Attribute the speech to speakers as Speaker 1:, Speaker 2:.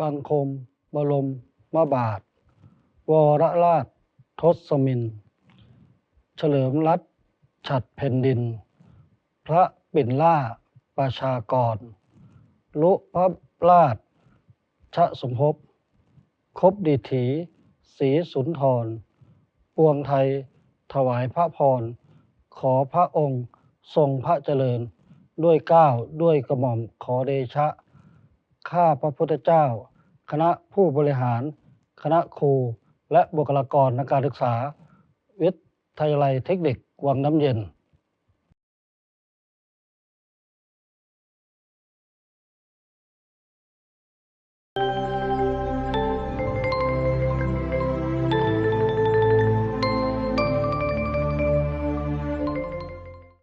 Speaker 1: บังคม บรมมบาท วรราช ทศมิน เฉลิมรัตฉัดแผ่นดิน พระปิ่นล่าประชากร ลุพระราช ชะสมภพครบดีถีศรีสุนทร ปวงไทย ถวายพระพร ขอพระองค์ทรงพระเจริญด้วยก้าวด้วยกระหม่อมขอเดชะ ข้าพระพุทธเจ้า คณะผู้บริหาร คณะครู และบุคลากรในการศึกษา วิทยาลัยเทคนิควังน้ำเย็น